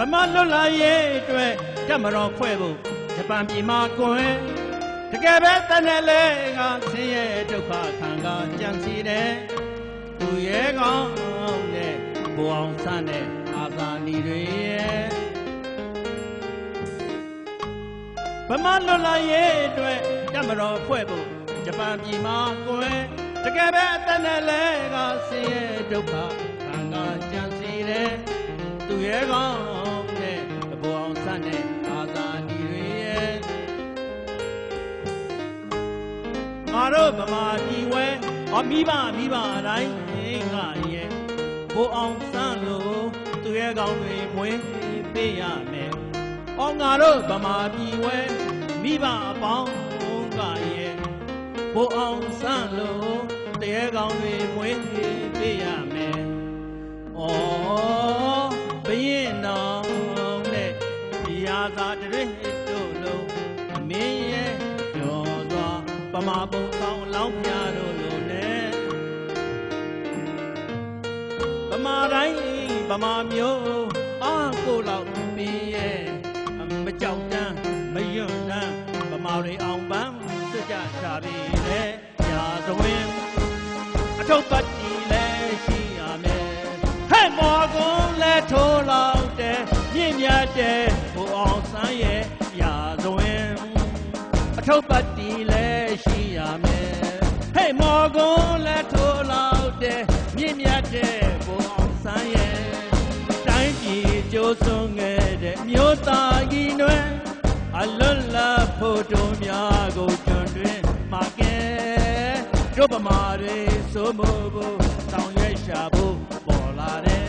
ဗမာလွတ်လာရေးအတွက်တက်မတော်ဖွဲ့ဖို့ဂျပန်ပြည်မှာကွယ်တကယ်ပဲတန်တယ်လေကဆင်းရဲဒုက္ခခံကကြံစီတယ်သူရဲကောင်းနဲ့ဘဝအောင်ဆန်းတဲ့အာသာနီတွေရဲ့ဗမာလွတ်လာရေးအတွက်တက်မတော်ဖွဲ့ဖို့ဂျပန်ပြည်မှာကွယ်တကယ်ပဲတန်တယ်လေကဆင်းရဲဒုက္ခခံကကြံစီတယ်သူရဲကောင်း ဗမာပြည်ဝဲအမိဘမိဘအတိုင်းငါရဲ့ဘိုးအောင်ဆန်းလို့သူရဲ့ကောင်းတွေမွေးပေးရမယ်။အော်ငါတို့ဗမာပြည်ဝဲမိဘအပေါင်းကရဲ့ဘိုးအောင်ဆန်းလို့သူရဲ့ကောင်းတွေမွေးပေးရမယ်။အော် ဆောင်လောင်းပြတို့လိုနဲ့ပမာတိုင်းပမာမျိုးအာကိုလောက်ပြီးရဲ့မကြောက်တမ်းမယွန့်တမ်းပမာတွေအောင်ပန်းစကြချပြီးလေရာဇဝင်အထုပ်ပတ်တီလဲရှိရမယ်ဟဲ့မော်ကွန်လဲထိုးလောက်တဲ့မြင့်မြတ်တဲ့ဘိုးအောင်ဆန်းရဲ့ရာဇဝင်အထုပ်ပတ်တီလည်းရှိရမယ် ဟဲ့မော်ကွန်လည်းထိုးလောက်တဲ့မြင့်မြတ်တဲ့ဘုံအောင်ဆန်းရဲ့တိုင်းပြည်ကြိုးစွန်ခဲ့တဲ့မြို့သားကြီးနွယ်အလွတ်လပ်ဖို့တို့များကိုကျွန်းတွင်မှာကဲတို့ပမာတွေစိုးမိုးဖို့ဆောင်ရွက်ရှာဖို့ပေါ်လာတဲ့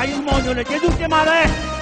ဆိုပြတဲ့ဥက္ကဋ္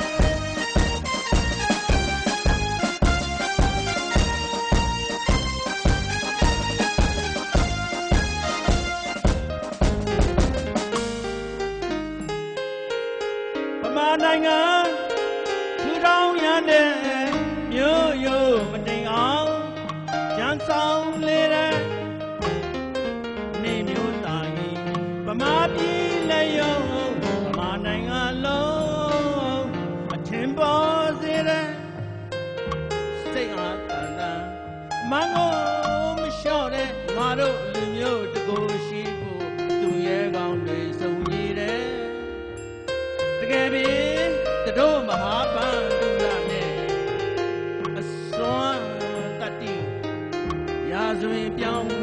လျှော့တဲ့ငါတို့လူမျိုးတကိုယ်ရှိဖို့သူရဲ့ကောင်းတွေစုံကြီးတယ်တကယ်ပြီတတို့မဟာပန်ဒုရနဲ့အစွမ်းတတ္တိရာဇဝင်ပြောင်း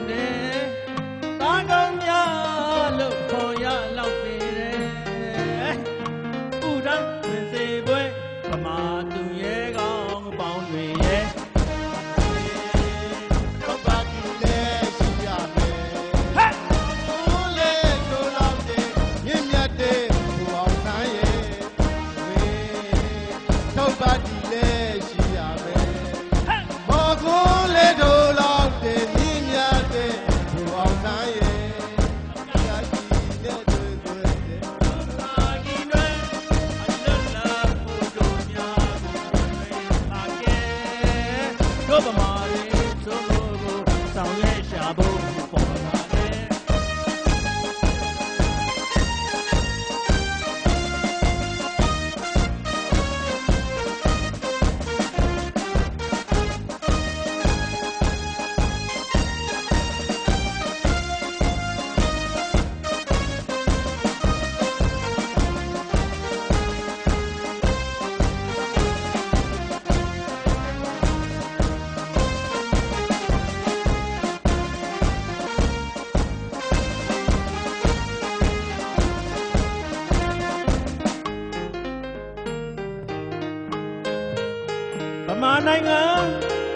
မာနိုင်ငံ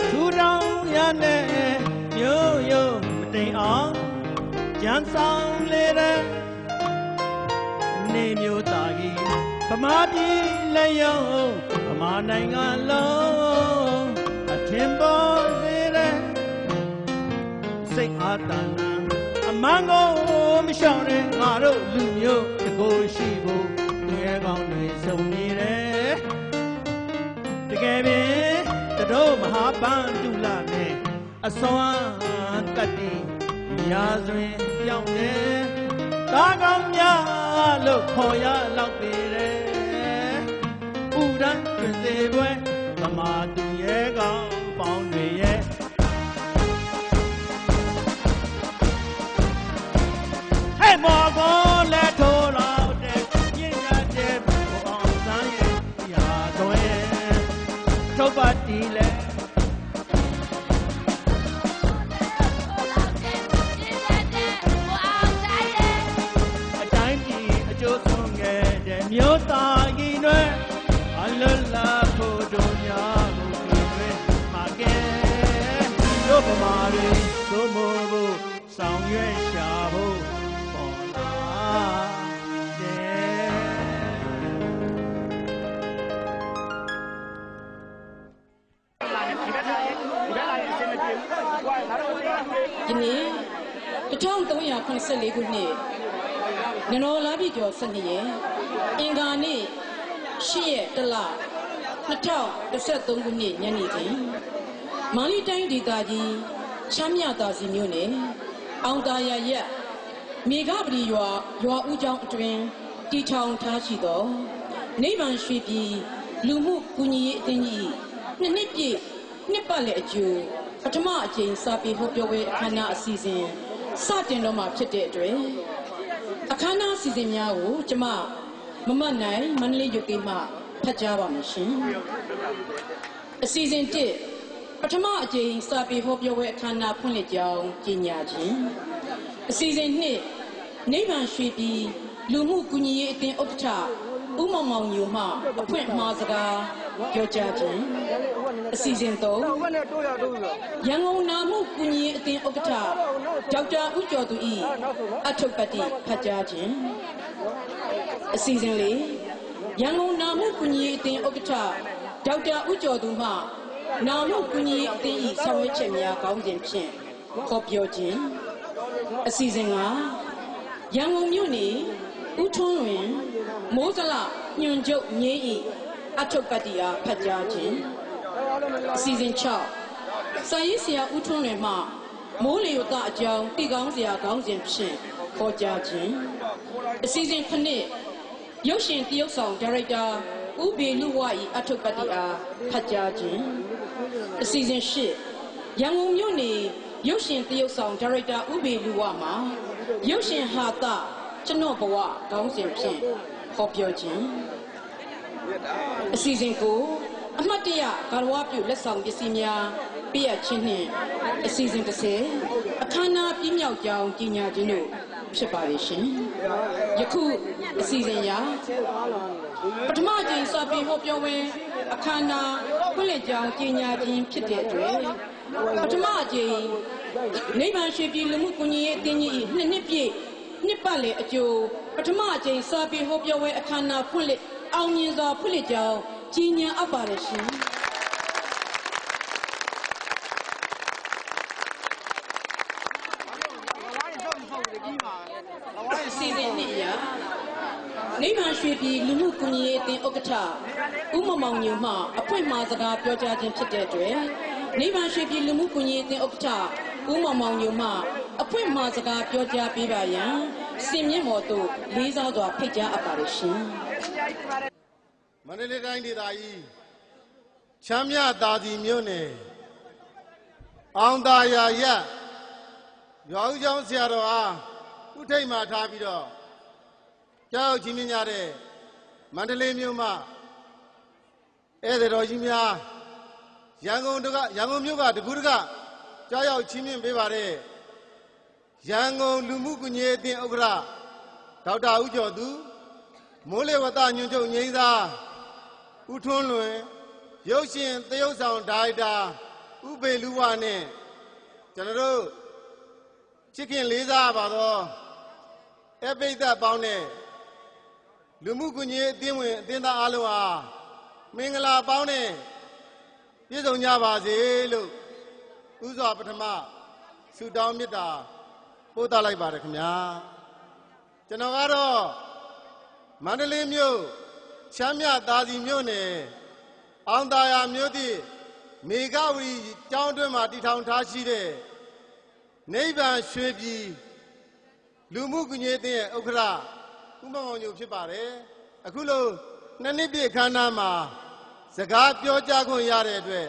ထူထောင်ရတဲ့မျိုးရိုးမတိမ်အောင်ကြံဆောင်လေတဲ့နေမျိုးသားကြီးဗမာပြည်လည်းယုံဗမာနိုင်ငံလုံးအထင်ပေါ်စေတဲ့စိတ်အားတန်လာအမန်ကိုမရှောင်တဲ့ငါတို့လူမျိုးတကိုယ်ရှိဖို့သူရဲ့ကောင်းတွေစုံနေတယ်တကယ်ပင် တတို့မဟာပန်းတူလာနဲ့အစွမ်းကတ်တီရာဇဝင်ပြောင်းတယ်တာကောင်းများလို့ခေါ်ရလောက်ပေတယ်ဥဒန်းတွင်စေပွဲသမာသူရဲ့ကောင်းပေါင်းတွေရဲ့ဟဲ့မော်ကောလက် 1384ခုနှစ်နနော်လာပြီကျော်12ရက်အင်္ဂါနေ့10ရက်တလ2013ခုနှစ်ညနေခင်းမန္တလေးတိုင်းဒေသကြီးချမ်းမြသာစီမြို့နယ်အောင်သာယာရက်မြေကပတိရွာရွာဦးကျောင်းအတွင်တီထောင်ထားရှိသောနိဗ္ဗာန်ရွှေပြည်လူမှုကူညီရေးအသင်းကြီးနှစ်နှစ်ပြည့်နှစ်ပတ်လည်အကျိုးပထမအကြိမ်စာပေဟောပြောပွဲအခမ်းအနားအစီအစဉ် စတင်တော့မှာဖြစ်တဲ့အတွက်အခမ်းအနားအစီအစဉ်များကိုကျမမမတ်နိုင်မန္တလေးရုပ်သိမ်းမှဖတ်ကြားပါမယ်ရှင်အစီအစဉ်တစ်ပထမအကြိမ်စာပေဟောပြောပွဲအခမ်းအနားဖွင့်လှစ်ကြောင်းကြေညာခြင်းအစီအစဉ်နှစ်နိဗ္ဗာန်ရွှေပြည်လူမှုကူညီရေးအသင်းဥက္ကဋ္ဌဦးမောင်မောင်ညိုမှအဖွင့်အမှားစကား ပြောကြားခြင်းအစီအစဉ်သုံးရန်ကုန်နာမှုကုညီရေးအသင်းဥက္ကဋ္ဌဒေါက်တာဦးကျော်သူဤအထုပ်ပတ္တိဖတ်ကြားခြင်းအစီအစဉ်လေးရန်ကုန်နာမှုကုညီရေးအသင်းဥက္ကဋ္ဌဒေါက်တာဦးကျော်သူမှနာမှုကုညီရေးအသင်းဤဆောင်ရွက်ချက်များကောင်းစဉ်ဖြင့်ဟောပြောခြင်းအစီအစဉ်ကရန်ကုန်မြို့နေဦးထွန်းလွင်မိုးစလညွန်ချုပ်ငင်းဤ အထုပ်ပတ္တိအားဖတ်ကြားခြင်းအစီအစဉ်6စာရေးဆရာဦးထွန်းလွင်မှမိုးလေဝသအကြောင်းတည်ကောင်းစရာကောင်းစဉ်ဖြင့်ခေါ်ကြားခြင်းအစီအစဉ်ခဏရုပ်ရှင်တရုပ်ဆောင်ဒါရိုက်တာဦးဘေလူဝ၏အထုပ်ပတ္တိအားဖတ်ကြားခြင်းအစီအစဉ်၈ရန်ကုန်မြို့နေရုပ်ရှင်တရုပ်ဆောင်ဒါရိုက်တာဦးဘေလူဝမှာရုပ်ရှင်ဟာသကျွန်တော်ဘဝကောင်းစဉ်ဖြင့်ဟောပြောခြင်း အစီအစဉ်ကိုအမှတ်တရဘာဝပြုလက်ဆောင်ပစ္စည်းများပြည့်ရခြင်းနှင့်အစီအစဉ်30အခမ်းအနားပြည့်မြောက်ကြောင်းကြီးညာခြင်းတို့ဖြစ်ပါရဲ့ရှင်ယခုအစီအစဉ်ရာပထမကြိမ်စာပေဟောပြောပွဲအခမ်းအနားဖွင့်လှစ်ကြောင်းကြီးညာခြင်းဖြစ်တဲ့အတွက်ပထမကြိမ်နိဗ္ဗာန်ရှိပြည်လူမှုကွန်ရက်အသင်းကြီး၏နှစ်နှစ်ပြည့်နှစ်ပတ်လည်အကျိုးပထမအကြိမ်စာပေဟောပြောပွဲအခမ်းအနားဖွင့်လှစ် အောင်မြင်စွာဖွင့်လှစ်ကြောင်းကြီးညာအပ်ပါတယ်ရှင်အစီအစဉ်နှစ်ရာနိဗ္ဗာန်ရွှေပြည်လူမှုကွန်ရက်အသင်းဥက္ကဋ္ဌဦးမမောင်ညိုမှအဖွင့်မှာစကားပြောကြားခြင်းဖြစ်တဲ့အတွက်နိဗ္ဗာန်ရွှေပြည်လူမှုကွန်ရက်အသင်းဥက္ကဋ္ဌဦးမောင်မောင်ညိုမှအဖွင့်မှာစကားပြောကြားပေးပါရန် စင်မြင့်မော်တို့လေးစားစွာဖိတ်ကြားအပ်ပါတယ်ရှင်မန္တလေးတိုင်းဒေသကြီးချမ်းမြသာစီမြို့နယ်အောင်သာယာရက်ရွာဦးကျောင်းဆရာတော်အားဥထိတ်မှထားပြီးတော့ကြောက်ချင်းမြင်ကြတဲ့မန္တလေးမြို့မှာဧည့်သည်တော်ကြီးများရန်ကုန်တကရန်ကုန်မြို့ကတကူးတကကြောက်ရောက်ချင်းမြင်ပေးပါတဲ့ ရန်ကုန်လူမှုကွန်ရက်အသင်းဥက္ကဋ္ဌဒေါက်တာဦးကျော်သူမိုးလေဝသညွှန်ချုပ်ငိမ့်သားဦးထွန်းလွင်ရုပ်ရှင်သရုပ်ဆောင်ဒါရိုက်တာဥပေလူဝနဲ့ကျွန်တော်တို့ချစ်ခင်လေးစားပါတော့အပိသက်ပေါင်းတဲ့လူမှုကွန်ရက်အသင်းဝင်အသင်းသားအားလုံးဟာမင်္ဂလာပေါင်းနဲ့ပြည့်စုံကြပါစေလို့ဥစွာပထမဆုတောင်းမေတ္တာ ပို့သလိုက်ပါတယ်ခင်ဗျာကျွန်တော်ကတော့မန္တလေးမြို့ချမ်းမြသာစီမြို့နယ်အောင်သာယာမြို့သည့်မေဃဝီကျောင်းအတွင်းမှာတည်ထောင်ထားရှိတဲ့နိဗ္ဗာန်ရွှေပြည်လူမှုကွန်ရက်ရဲ့ဥက္ကဋ္ဌဦးမောင်အောင်ညိုဖြစ်ပါတယ်အခုလို့နှစ်နှစ်ပြည့်ခမ်းနားမှာစကားပြောကြားခွင့်ရတဲ့အတွက်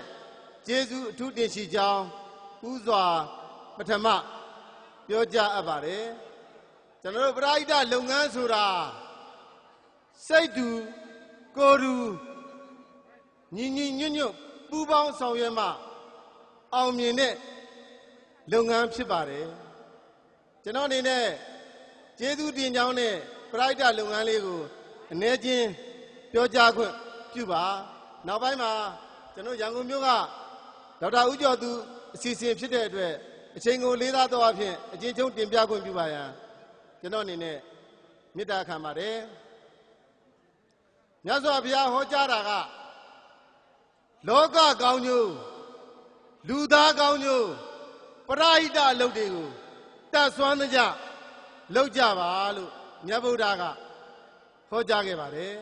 ကျေးဇူးအထူးတင်ရှိကြောင်းဥစွာပထမ ပြောကြားအပ်ပါတယ်ကျွန်တော်တို့ပရိဒလုပ်ငန်းဆိုတာစိတ်တူကိုယ်တူညီညီညွတ်ညွတ်ပူးပေါင်းဆောင်ရွက်မှအောင်မြင်တဲ့လုပ်ငန်းဖြစ်ပါတယ်ကျွန်တော်အနေနဲ့ကျေးဇူးတင်ကြောင်းနဲ့ပရိဒလုပ်ငန်းလေးကိုအ ਨੇ ချင်းပြောကြားခွင့်ပြုပါနောက်ပိုင်းမှာကျွန်တော်ရန်ကုန်မြို့ကဒေါက်တာဦးကျော်သူအစီအစဉ်ဖြစ်တဲ့အတွက် အချိန်ကိုလေးစားတော့အဖြစ်အချင်းချင်းတင်ပြခွင့်ပြုပါရန်ကျွန်တော်အနေနဲ့မေတ္တာခံပါတယ်မြတ်စွာဘုရားဟောကြားတာကလောကကောင်းကျိုးလူသားကောင်းကျိုးပရိဟိတအလုပ်တွေကိုတတ်ဆွမ်းသကြလုပ်ကြပါလို့မြတ်ဗုဒ္ဓကဟောကြားခဲ့ပါတယ်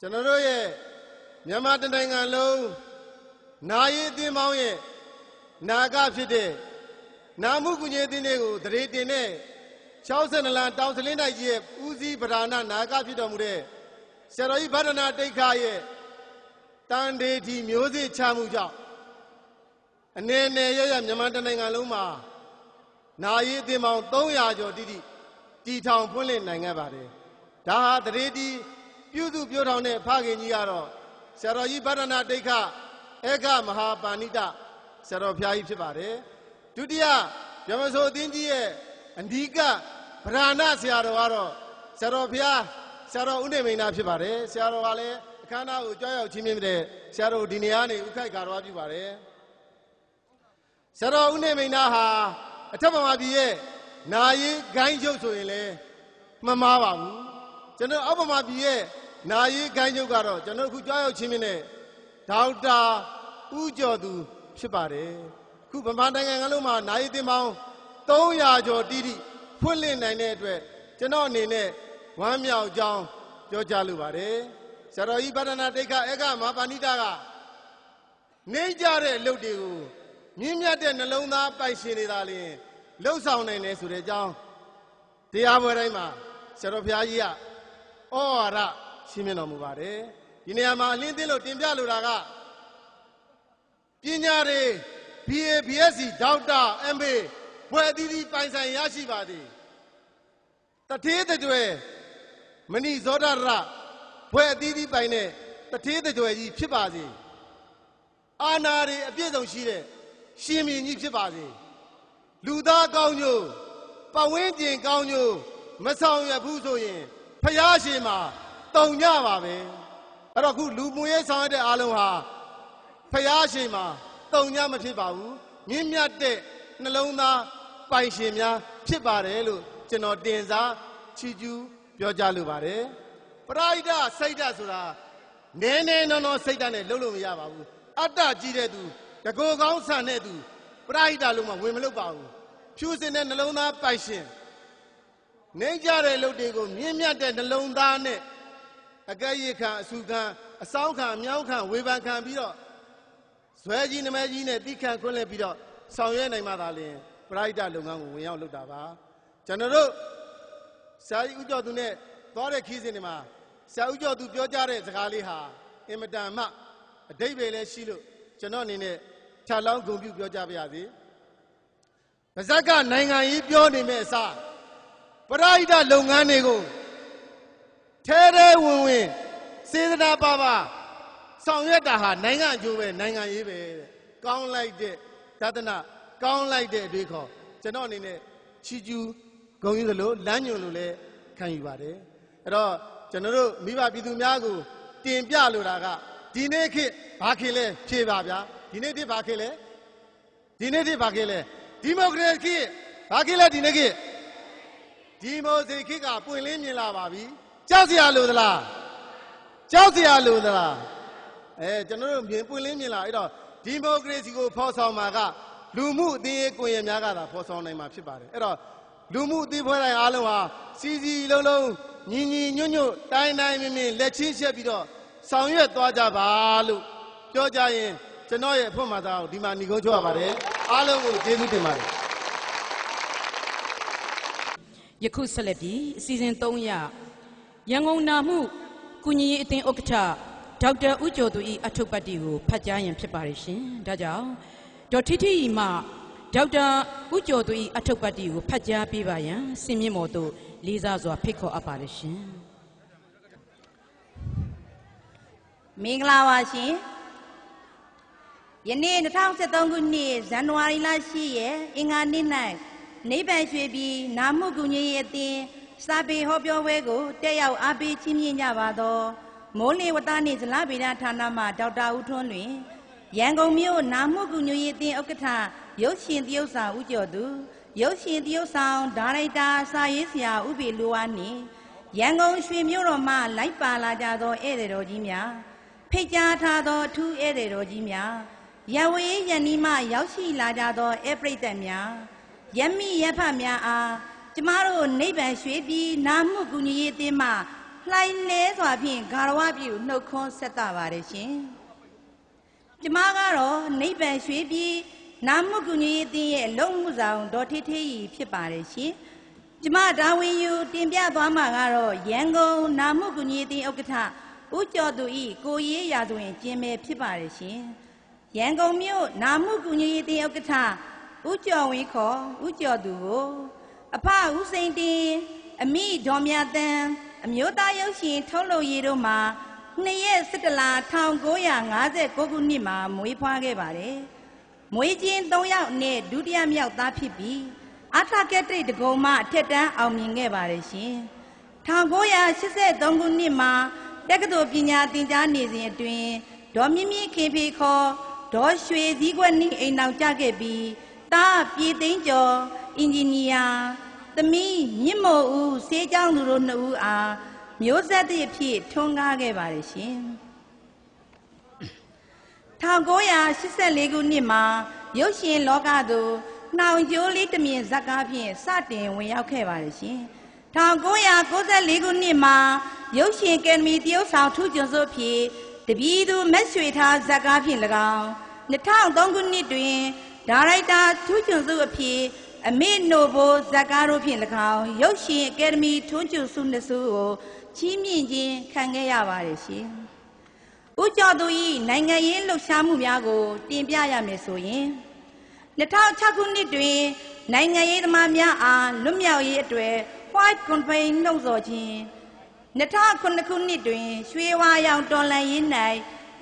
ကျွန်တော်တို့ရဲ့မြန်မာတနိုင်ငံလုံးနာယီအသင်းပေါင်းရဲ့ နာကဖြစ်တဲ့နာမှုကုညေအသင်းတွေကိုတရေတင်တဲ့62လမ်းတောင်စလင်းတိုက်ကြီးရဲ့ဦးစီးပဓာနာနာကဖြစ်တော်မူတဲ့ဆရာတော်ကြီးဗဒနာတိတ်ခါရဲ့တန်ဒေတီမျိုးစေ့ချမှုကြောင့်အနေနဲ့ရရမြန်မာတနိုင်ငံလုံးမှာနာယီအသင်းပေါင်း300ကျော်တိတိတီထောင်ဖွင့်လှစ်နိုင်ခဲ့ပါတယ်ဒါဟာတရေတီပြုစုပြောထောင်တဲ့ဖခင်ကြီးကတော့ဆရာတော်ကြီးဗဒနာတိတ်ခဧကမဟာပါဏိတ ဆရာတော်ဘုရားကြီးဖြစ်ပါတယ်ဒုတိယဗြဟ္မစိုးအသင်းကြီးရဲ့အဓိကဗราဏဆရာတော်ကတော့ဆရာတော်ဘုရားဆရာတော်ဥနေမိန်နာဖြစ်ပါတယ်ဆရာတော်ကလည်းအခမ်းအနားကိုကြွရောက်ချင်းမြင်တဲ့ဆရာတော်ဒီနေရာနေဥခိုက်ကာတော်ပြုပါတယ်ဆရာတော်ဥနေမိန်နာဟာအထက်မှာပြည်ရဲ့နာယီဂိုင်းချုပ်ဆိုရင်လည်းမမှားပါဘူးကျွန်တော်အောက်မှာပြည်ရဲ့နာယီဂိုင်းချုပ်ကတော့ကျွန်တော်အခုကြွရောက်ချင်းမြင်တဲ့ဒေါက်တာဦးကျော်သူ ဖြစ်ပါတယ်ခုဗမာနိုင်ငံကလုံးမှာနာယီတင်ပေါင်း300ကျော်တိတိဖွင့်လှစ်နိုင်တဲ့အတွက်ကျွန်တော်အနေနဲ့ဝမ်းမြောက်ကြောင်းပြောကြားလိုပါတယ်ဆရာတော်ကြီးဗဒနာတိတ်ခဧကမဟာပါဏိတကနေကြတဲ့အလုပ်တွေကိုမြင့်မြတ်တဲ့နှလုံးသားပိုက်ရှင်နေတာလျင်လှုပ်ဆောင်နိုင်တယ်ဆိုတဲ့အကြောင်းတရားပွဲတိုင်းမှာဆရာတော်ဘုရားကြီးကဩဝါဒရှင်းပြတော်မူပါတယ်ဒီနေရာမှာအလင်းသိလို့တင်ပြလိုတာက ပညာတွေ BA BSc ဒေါက်တာ MA ဘွယ်အသီးသီးပိုင်ဆိုင်ရရှိပါသည်တထေးတကြွယ်မဏိဇောဒရဘွယ်အသီးသီးပိုင်တဲ့တထေးတကြွယ်ကြီးဖြစ်ပါစေအာနာတွေအပြည့်စုံရှိတဲ့ရှင်မြင်းကြီးဖြစ်ပါစေလူသားကောင်းညို့ပဝင်းကျင်ကောင်းညို့မဆောင်ရဘူးဆိုရင်ဖျားရှင်မှာတုံညပါပဲအဲ့တော့ခုလူမှုရေးဆောင်ရတဲ့အားလုံးဟာ ဖျားရှင်မှာတုံညမဖြစ်ပါဘူးမြင့်မြတ်တဲ့နှလုံးသားပိုင်ရှင်များဖြစ်ပါတယ်လို့ကျွန်တော်တင်စားချီကျူးပြောကြားလိုပါတယ်ပရိဒစိတ်ဓာတ်ဆိုတာနည်းနည်းနော်နော်စိတ်ဓာတ်နဲ့လုံးလို့မရပါဘူးအတ္တကြီးတဲ့သူတကိုယ်ကောင်းဆန်တဲ့သူပရိဒလုံးမှာဝင်မလုပ်ပါဘူးဖြူစင်တဲ့နှလုံးသားပိုင်ရှင်နေကြတဲ့လုပ်တွေကိုမြင့်မြတ်တဲ့နှလုံးသားနဲ့အကဲ့ရခံအစုခံအဆောင်ခံအမြောင်းခံဝေဖန်ခံပြီးတော့ ဇွဲကြီးနမဲကြီးနဲ့တိခန့်ခွင့်လဲပြီးတော့ဆောင်ရွက်နိုင်မှသာလျှင်ပရိဒလုပ်ငန်းကိုဝင်ရောက်လုပ်တာပါကျွန်တော်တို့ဆရာကြီးဦးကျော်သူနဲ့သွားတဲ့ခီးစဉ်တွေမှာဆရာဦးကျော်သူပြောကြားတဲ့စကားလေးဟာအင်မတန်မှအတိတ်ပဲလဲရှိလို့ကျွန်တော်အနေနဲ့ခြာလောင်းဂုံပြုပြောကြားပါရစေ။ပါဇက်ကနိုင်ငံရေးပြောနေမဲ့အစားပရိဒလုပ်ငန်းတွေကိုထဲထဲဝင်ဝင်စေတနာပါပါ ဆောင်ရွက်တာဟာနိုင်ငံအကျိုးပဲနိုင်ငံရေးပဲတဲ့။ကောင်းလိုက်တဲ့သဒ္ဒနာကောင်းလိုက်တဲ့အတွေ့ခေါ်ကျွန်တော်အနေနဲ့ချီကျူးဂုံယူသလိုလမ်းညွန်လို့လည်းခံယူပါတယ်။အဲ့တော့ကျွန်တော်တို့မိဘပြည်သူများကိုတင်ပြလိုတာကဒီနေ့ခေတ်ဘာခေတ်လဲဖြေပါဗျာဒီနေ့ခေတ်ဘာခေတ်လဲဒီနေ့ခေတ်ဘာခေတ်လဲဒီမိုကရေစီခေတ်ဘာခေတ်လဲဒီနေ့ခေတ်ဒီမိုကရေစီခေတ်ကပွင့်လင်းမြင်လာပါပြီကြောက်စရာလိုသလားကြောက်စရာလိုသလား အဲကျွန်တော်တို့မြင်ပွင့်လင်းမြင်လာအဲ့တော့ဒီမိုကရေစီကိုဖော်ဆောင်မှာကလူမှုအသင်းရေးကိုယ်ရများကသာဖော်ဆောင်နိုင်မှာဖြစ်ပါတယ်အဲ့တော့လူမှုအသင်းဖွဲ့တိုင်းအားလုံးဟာစီစီလုံးလုံးညီညီညွတ်ညွတ်တိုင်းတိုင်းမြင်မြင်လက်ချင်းရှက်ပြီးတော့ဆောင်ရွက်သွားကြပါလို့ပြောကြရင်ကျွန်တော်ရဲ့အဖွင့်မှာသားကိုဒီမှာညီကုန်းချရပါတယ်အားလုံးကိုကျေးဇူးတင်ပါတယ်ယခုဆက်လက်ပြီးအစီအစဉ်300ရန်ကုန်နာမှုကုညီရေးအသင်းဥက္ကဋ္ဌ ဒေါက်တာဦးကျော်သူ၏အထုပ်ပတ်တီကိုဖတ်ကြားရန်ဖြစ်ပါရရှင်။ဒါကြောင့်ဒေါ်ထီထီမှဒေါက်တာဦးကျော်သူ၏အထုပ်ပတ်တီကိုဖတ်ကြားပေးပါရန်စင်မြင့်မော်တို့လေးစားစွာဖိတ်ခေါ်အပ်ပါရရှင်။မင်္ဂလာပါရှင်ယနေ့2013ခုနှစ်ဇန်နဝါရီလ10ရက်အင်္ဂါနေ့၌နိဗ္ဗာန်ရွှေပြည်နာမှုကုညရေးအသင်းစာပေဟောပြောပွဲကိုတက်ရောက်အားပေးချီးမြှင့်ကြပါသော မိုးလေဝသနှင့်ဇလဗေဒဌာနမှဒေါက်တာဦးထွန်းလွင်ရန်ကုန်မြို့နာမှုကုညရေးအသင်းဥက္ကဋ္ဌရုပ်ရှင်သရုပ်ဆောင်ဦးကျော်သူရုပ်ရှင်သရုပ်ဆောင်ဒါရိုက်တာစာရေးဆရာဦးပေလူဝါနှင့်ရန်ကုန်ရွှေမြို့တော်မှလိုက်ပါလာကြသောဧည့်သည်တော်ကြီးများဖိတ်ကြားထားသောအထူးဧည့်သည်တော်ကြီးများရဝေးယန်နီမှရောက်ရှိလာကြသောဧည့်ပရိသတ်များယမိယဖများအားကျမတို့နိဗ္ဗာန်ရွှေပြည်နာမှုကုညီရေးအသင်းမှ လှိုင်းလဲစွာဖြင့်ဂါရဝပြုနှုတ်ခွန်းဆက်တာပါတယ်ရှင်ကျမကတော့နိဗ္ဗာန်ရွှေပြည်နာမှုကုညီရေးအသင်းရဲ့အလုံးမှုဆောင်ဒေါ်ထေးထေးကြီးဖြစ်ပါတယ်ရှင်ကျမဒါဝင်ယူတင်ပြသွားမှာကတော့ရန်ကုန်နာမှုကုညီရေးအသင်းဥက္ကဋ္ဌဦးကျော်သူဤကိုရေးရာတွင်ကျင်းမဲ့ဖြစ်ပါတယ်ရှင်။ရန်ကုန်မြို့နာမှုကူညီရေးတင်ဥက္ကဋ္ဌဦးကျော်ဝင်းခေါ်ဦးကျော်သူကိုအဖဦးစိန်တင်အမိဒေါ်မြတ်တန်း အမျိုးသားရုပ်ရှင်ထုတ်လုပ်ရေးတို့မှာနှစ်ရက်17လ1959ခုနှစ်မှာမွေးဖွားခဲ့ပါတယ်။မွေးချင်း3ယောက်နဲ့ဒုတိယမြောက်သားဖြစ်ပြီးအာထကက်တိတ်တကုံမှအထက်တန်းအောင်မြင်ခဲ့ပါတယ်ရှင်။1983ခုနှစ်မှာတက္ကသိုလ်ပညာသင်ကြားနေစဉ်အတွင်းဒေါ်မြင့်မြင့်ခင်ဖေခေါ်ဒေါ်ရွှေစည်းကွက်နှင့်အိမ်အောင်ကြခဲ့ပြီးတာပြည်သိန်းကျော်အင်ဂျင်နီယာ သမီးမြင့်မို့ဦးစေးကြောင်းသူတို့နှစ်ဦးအားမျိုးဆက်သည့်အဖြစ်ထွန်းကားခဲ့ပါတယ်ရှင်1984ခုနှစ်မှာရုပ်ရှင်လောကသို့နှောင်ကျိုးလေးတမြင်ဇက်ကားဖြင့်စတင်ဝင်ရောက်ခဲ့ပါတယ်ရှင်1994ခုနှစ်မှာရုပ်ရှင်ကယ်မီတရုတ်ဆောင်ထူးကျွန်းစုဖြင့်တပီသူမက်ရွှေထားဇက်ကားဖြင့်၎င်း2003ခုနှစ်တွင်ဒါရိုက်တာထူးကျွန်းစုအဖြစ် အမေနိုဘိုဇက်ကားတို့ဖြင့်၎င်းရုပ်ရှင်အကယ်ဒမီထွန်းကျွန်းစုနှစ်စုကိုချီးမြှင့်ခြင်းခံခဲ့ရပါတယ်ရှင်။ဦးကျော်သူ၏နိုင်ငံရေးလှုပ်ရှားမှုများကို တင်ပြရမယ်ဆိုရင်2006ခုနှစ်တွင် နိုင်ငံရေးသမားများအားလွတ်မြောက်ရေးအတွက် White Campaign နှုတ်ဆော်ခြင်း2009ခုနှစ်တွင် ရွှေဝါရောင်တော်လန်ရေး၌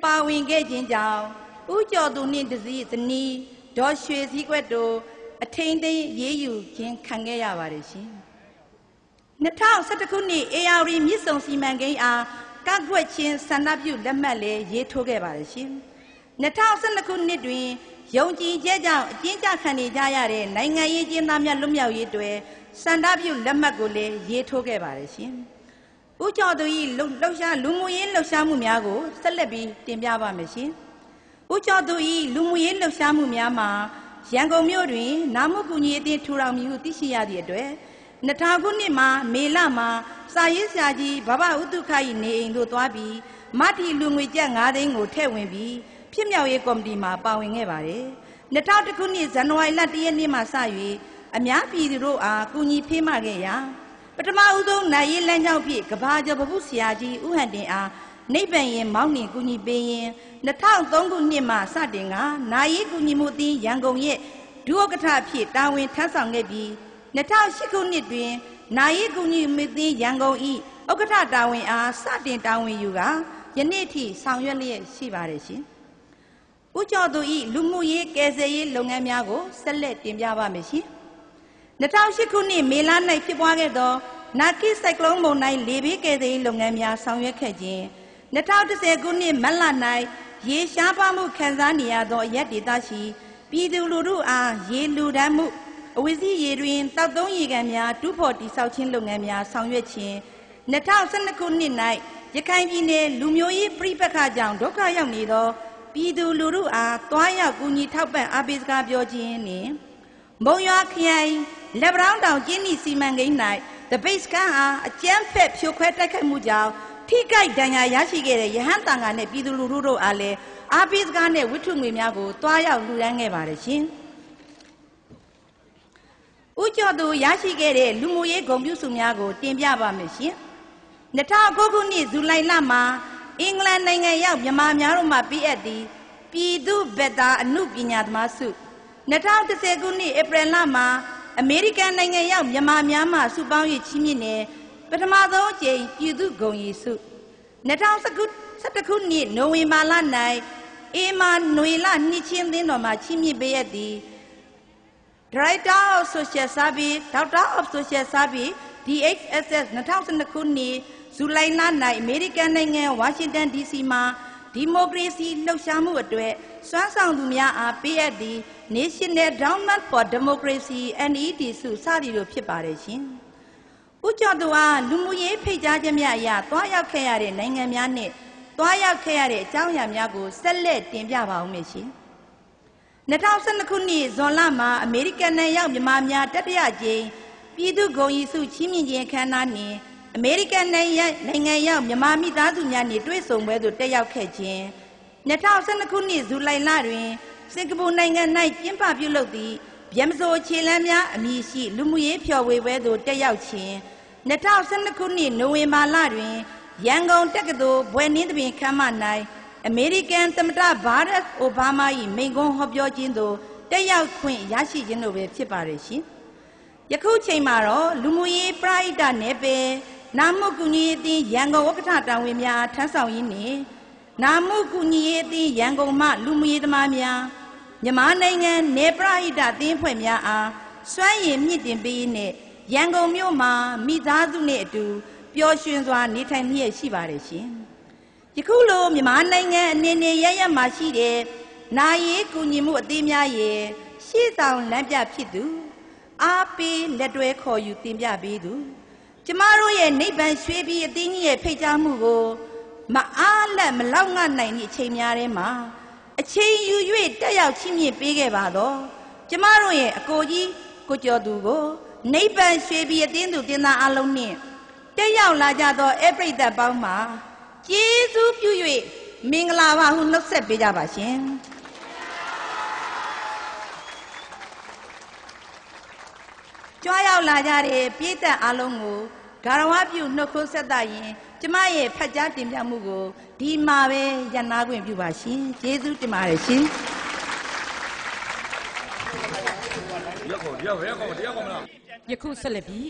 ပါဝင်ခဲ့ခြင်းကြောင့်ဦးကျော်သူနှင့်တစည်းဇနီးဒေါ်ရွှေစည်းကွက်တို့ အထိန်သိမ်းရေးယူခြင်းခံခဲ့ရပါတယ်ရှင်2011ခုနှစ် AR မြစ်ဆုံစီမံကိန်းအားကန့်ကွက်ခြင်းဆန္ဒပြုလက်မှတ်လည်းရေးထိုးခဲ့ပါတယ်ရှင်2012ခုနှစ်တွင်ယုံကြည်ချက်ကြောင့်အကျဉ်းချခံနေကြရတဲ့နိုင်ငံရေးကျင်းသားများလွတ်မြောက်ရေးတွေစန္ဒပြုလက်မှတ်ကိုလည်းရေးထိုးခဲ့ပါတယ်ရှင်။ဦးကျော်သူ၏လှုပ်ရှားလူမှုရေးလှုပ်ရှားမှုများကိုဆက်လက်ပြီးတင်ပြပါမယ်ရှင်။ဦးကျော်သူ၏လူမှုရေးလှုပ်ရှားမှုများမှာ ရန်ကုန်မြို့တွင် နာမကူညီအသင်းထူထောင်မည်ဟုသိရှိရသည့်အတွက်2000ခုနှစ်မှာမေလမှာစာရေးဆရာကြီးဘဘဥတုခ၏နေအိမ်သို့သွားပြီးမထီလူငွေကျပ်9သိန်းကိုထည့်ဝင်ပြီးဖြစ်မြောက်ရေးကော်မတီမှာပါဝင်ခဲ့ပါတယ်။2000ခုနှစ်ဇန်နဝါရီလ1ရက်နေ့မှစ၍အများပြည်သူတို့အားကူညီဖေးမခဲ့ရာပထမဦးဆုံးနိုင်ရေးလမ်းကြောင်းဖြင့်ကဘာကျော်ပပုဆရာကြီးဥဟန်တင်အား နိဗ္ဗာန်ရင်မောင်းနှင်ကူညီပေးရင်2003ခုနှစ်မှစတင်ကနိုင်ရေးကူညီမှုအသင်းရန်ကုန်ရဲ့ဒုဥက္ကဋ္ဌဖြစ်တာဝန်ထမ်းဆောင်ခဲ့ပြီး2008ခုနှစ်တွင်နိုင်ရေးကူညီမှုအသင်းရန်ကုန်၏ဥက္ကဋ္ဌတာဝန်အားစတင်တာဝန်ယူကယနေ့ထိဆောင်ရွက်လျက်ရှိပါတယ်ရှင်။ဦးကျော်သူ၏လူမှုရေးကယ်ဆယ်ရေးလုပ်ငန်းများကိုဆက်လက်တင်ပြပါမယ်ရှင်။2008ခုနှစ်မေလ၌ဖြစ်ပွားခဲ့သောနာကီစိုက်ကလုန်းမုန်တိုင်းလေဘေးကယ်ဆယ်ရေးလုပ်ငန်းများဆောင်ရွက်ခဲ့ခြင်း 2010ခုနှစ်မတ်လ၌ရေရှားပါမှုခံစားနေရသောရက်ဒေသရှိပြည်သူလူထုအားရေလူဒန်းမှုအဝိစီရေတွင်တောက်သုံးရေကန်များတူးဖော်တိဆောက်ခြင်းလုပ်ငန်းများဆောင်ရွက်ခြင်း2012ခုနှစ်၌ရခိုင်ပြည်နယ်လူမျိုးရေးပြိပက္ခကြောင့်ဒုက္ခရောက်နေသောပြည်သူလူထုအားတွားရောက်ကူညီထောက်ပံ့အားပေးစကားပြောခြင်းနှင့်မုံရွာခရိုင်လက်ဗရောင်းတောင်ကျင်းဤစီမံကိန်း၌တပိတ်စကန်အားအကြမ်းဖက်ဖြိုခွဲတိုက်ခိုက်မှုကြောင့် ထိခိုက်ဒဏ်ရာရရှိခဲ့တဲ့ရဟန်းတန်ခါနှင့်ပြည်သူလူထုတို့အားလည်းအားပေးစကားနှင့်ဝိထုငွေများကိုတွားရောက်လှူဒန်းခဲ့ပါတယ်ရှင်။ဥကျော်သူရရှိခဲ့တဲ့လူမှုရေးဂုဏ်ပြုစုများကို တင်ပြပါမယ်ရှင်။2009ခုနှစ်ဇူလိုင်လမှာအင်္ဂလန်နိုင်ငံရောက်မြန်မာများတို့မှပေးအပ်သည့်ပြည်သူ့ဗက်တာအမှုပညာသမားစု2010ခုနှစ်ဧပြီလမှာအမေရိကန်နိုင်ငံရောက်မြန်မာများမှစုပေါင်း၍ချီးမြှင့်တဲ့ ပထမဆုံးအကြိမ်ပြည်သူ့ဂုဏ်ရည်စု2019ခုနှစ်နိုဝင်ဘာလ၌အေမာနွေလနှစ်ချင်းသင်းတော်မှာချီးမြှင့်ပေးအပ်သည့် Director of Social Service Doctor of Social Service DHSS 2012ခုနှစ်ဇူလိုင်လ၌အမေရိကန်နိုင်ငံဝါရှင်တန် DC မှာဒီမိုကရေစီလှုပ်ရှားမှုအတွေ့စွမ်းဆောင်သူများအားပေးအပ်သည့် National Endowment for Democracy NED စုစသည်တို့ဖြစ်ပါတယ်ရှင်။ ဦးကျော်သူအားလူမှုရေးဖိတ်ကြားခြင်းများအရတွားရောက်ခဲ့ရတဲ့နိုင်ငံများနှင့်တွားရောက်ခဲ့ရတဲ့အကြောင်းအရာများကိုဆက်လက်တင်ပြပါဦးမယ်ရှင်။2012ခုနှစ်ဇွန်လမှာအမေရိကန်နိုင်ငံရောက်မြန်မာများတတိယကြိမ်ပြည်သူ့ဂုဏ်ရည်စုချီးမြှင့်ခြင်းအခမ်းအနားနှင့်အမေရိကန်နိုင်ငံနိုင်ငံရောက်မြန်မာမိသားစုများနှင့်တွေ့ဆုံပွဲသို့တက်ရောက်ခဲ့ခြင်း2012ခုနှစ်ဇူလိုင်လတွင်စင်ကာပူနိုင်ငံ၌ကျင်းပပြုလုပ်သည့် ဗျမစိုးခြေလမ်းများအမည်ရှိ လူမှုရေးဖျော်ဝေပွဲသို့တက်ရောက်ခြင်း2012ခုနှစ်နိုဝင်ဘာလတွင်ရန်ကုန်တက္ကသိုလ်ဘွယ်နှင်းသဘင်ခမ်းမ၌အမေရိကန်သမ္မတဘာရက်အိုဘားမား၏မိန့်ခွန်းဟောပြောခြင်းသို့တက်ရောက်ခွင့်ရရှိခြင်းတို့ပဲဖြစ်ပါရရှင်။ယခုချိန်မှာတော့လူမှုရေးပရိဒတ်နယ်ပယ်နာမှုကူညီရေးအသင်းရန်ကုန်ဝက္ကဋ္ဌတာဝန်များထမ်းဆောင်ရင်းနှင့်နာမှုကူညီရေးအသင်းရန်ကုန်မှလူမှုရေးသမားများ မြန်မာနိုင်ငံနေပရိဒတ်အသင်းဖွဲ့များအားစွမ်းရည်မြင့်တင်ပေးနှင့်ရန်ကုန်မြို့မှာမိသားစုနှင့်အတူပျော်ရွှင်စွာနေထိုင်မြည့်ရှိပါတယ်ရှင်။ယခုလိုမြန်မာနိုင်ငံအနေနဲ့ရရမှာရှိတဲ့နာရေးကူညီမှုအသင်းများရဲ့ရှေ့ဆောင်လမ်းပြဖြစ်သူအားပေးလက်တွဲခေါ်ယူတင်ပြပေးသူကျမတို့ရဲ့နိဗ္ဗာန်ရွှေပြည်အသင်းကြီးရဲ့ဖိတ်ကြားမှုကိုမအားလက်မလောက်ငှနိုင်တဲ့အချိန်များထဲမှာ အချိန်ယူ၍တက်ရောက်ချီးမြှင့်ပေးခဲ့ပါတော့ကျမတို့ရဲ့အကိုကြီးကိုကျော်သူကိုနိဗ္ဗာန်ရွှေပြည်အသင်းသူတင်သားအလုံးနှင့်တက်ရောက်လာကြသောအပရိသတ်ပေါင်းမှာကျေးဇူးပြု၍မင်္ဂလာပါဟုနှုတ်ဆက်ပေးကြပါရှင်ကြွားရောက်လာကြတဲ့ပြည်သက်အလုံးကိုဂါရဝပြုနှုတ်ခွန်းဆက်သရင် ကျမရဲ့ဖတ်ကြားတင်ပြမှုကိုဒီမှာပဲရန်နာခွင့်ပြုပါရှင်ကျေးဇူးတင်ပါတယ်ရှင်ရက်ကောရက်ကောရက်ကောမလားယခုဆက်လက်ပြီး